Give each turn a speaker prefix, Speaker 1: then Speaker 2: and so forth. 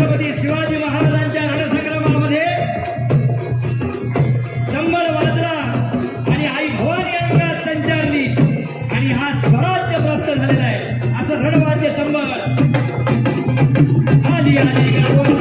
Speaker 1: छत्रपती शिवाजी महाराजांच्या रणसंग्रामामध्ये संबळ वाजला आणि आई भवानी रंगात संचारली आणि हा स्वराज्य प्राप्त झालेला आहे असं रणवाद्य संबळ आली आली गणपती